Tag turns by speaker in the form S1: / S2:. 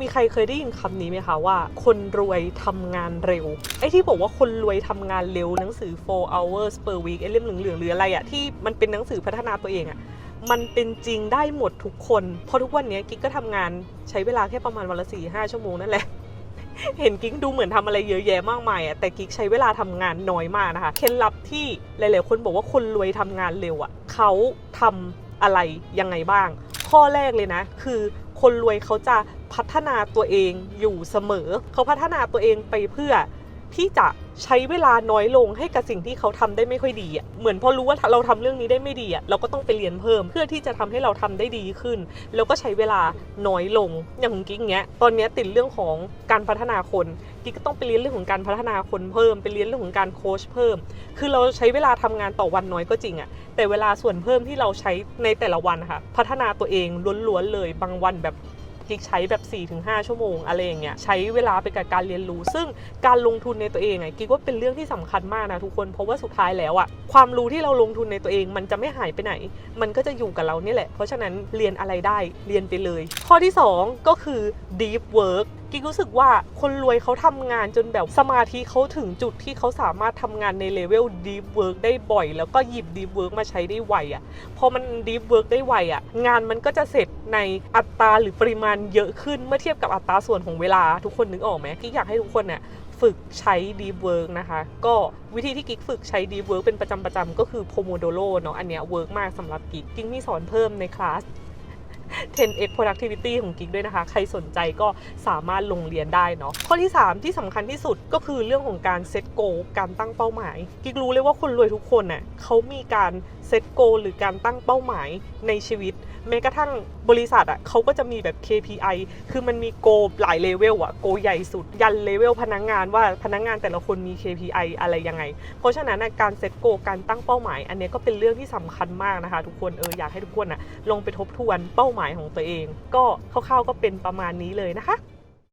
S1: มีใครเคยได้ยินคำนี้ไหมคะว่า คนรวยทำงานเร็ว ไอ้ที่บอกว่าคนรวยทำงานเร็วหนังสือ 4 hours per week ไอ้เล่มเหลืองๆหรืออะไรอะที่มันเป็นหนังสือพัฒนาตัวเองอะมันเป็นจริงได้หมดทุกคน เพราะทุกวันนี้กิ๊กก็ทำงานใช้เวลาแค่ประมาณวันละสี่ห้าชั่วโมงนั่นแหละเห็นกิ๊กดูเหมือนทำอะไรเยอะแยะมากมายอะแต่กิ๊กใช้เวลาทำงานน้อยมากนะคะเคล็ดลับที่หลายๆคนบอกว่าคนรวยทำงานเร็วอะเขาทำอะไรยังไงบ้าง ข้อแรกเลยนะ คือคนรวยเขาจะ พัฒนาตัวเองอยู่เสมอ เขาพัฒนาตัวเองไปเพื่อที่จะใช้เวลาน้อยลงให้กับสิ่งที่เขาทำได้ไม่ค่อยดีอะเหมือนพอรู้ว่าเราทำเรื่องนี้ได้ไม่ดีอะเราก็ต้องไปเรียนเพิ่มเพื่อที่จะทำให้เราทำได้ดีขึ้น แล้วก็ใช้เวลาน้อยลงอย่างของกิ๊กเงี้ยตอนเนี้ยติดเรื่องของการพัฒนาคนกิ๊กก็ต้องไปเรียนเรื่องของการพัฒนาคนเพิ่มไปเรียนเรื่องของการโค้ชเพิ่ม คือเราใช้เวลาทำงานต่อวันน้อยก็จริงอะแต่เวลาส่วนเพิ่มที่เราใช้ในแต่ละวันนะคะพัฒนาตัวเองล้วนๆเลยบางวันแบบ กิ๊กใช้แบบ 4-5 ชั่วโมง อะไรอย่างเงี้ยใช้เวลาไปกับการเรียนรู้ ซึ่งการลงทุนในตัวเองอะกิ๊กว่าเป็นเรื่องที่สำคัญมากนะทุกคนเพราะว่าสุดท้ายแล้วอะความรู้ที่เราลงทุนในตัวเองมันจะไม่หายไปไหน มันก็จะอยู่กับเราเนี่ยแหละ เพราะฉะนั้นเรียนอะไรได้เรียนไปเลย ข้อที่ 2 ก็คือ deep work กิ๊กรู้สึกว่าคนรวยเขาทำงานจนแบบสมาธิเขาถึงจุดที่เขาสามารถทำงานในเลเวล deep work ได้บ่อย แล้วก็หยิบ deep work มาใช้ได้ไวอะ่ะพอมัน deep work ได้ไวอะ่ะงานมันก็จะเสร็จในอัตราหรือปริมาณเยอะขึ้นเมื่อเทียบกับอัตราส่วนของเวลาทุกคนนึกออกไหมกิ๊กอยากให้ทุกคนเนี่ยฝึกใช้ deep work นะคะ ก็วิธีที่กิ๊กฝึกใช้ deep work เป็นประจำประจำก็คือ pomodoro เนาะอันเนี้ยเวิร์กมากสำหรับกิ๊กกิ๊กมีสอนเพิ่มในคลาส 10x productivity ของกิ๊กด้วยนะคะ ใครสนใจก็สามารถลงเรียนได้เนาะข้อที่ 3 ที่สำคัญที่สุดก็คือเรื่องของการเซตโกการตั้งเป้าหมาย กิ๊กรู้เลยว่าคนรวยทุกคนน่ะเขามีการเซตโกหรือการตั้งเป้าหมายในชีวิตแม้กระทั่งบริษัทอะเขาก็จะมีแบบ KPI คือมันมีโกหลายเลเวลอะโกใหญ่สุด ยันเลเวลพนักงานว่าพนักงานแต่ละคนมี KPI อะไรยังไง เพราะฉะนั้นการเซตโกการตั้งเป้าหมาย อันเนี้ยก็เป็นเรื่องที่สำคัญมากนะคะ ทุกคนเอออยากให้ทุกคนอะลงไปทบทวนเป้าหมายหมายของตัวเอง ก็คร่าวๆก็เป็นประมาณนี้เลยนะคะ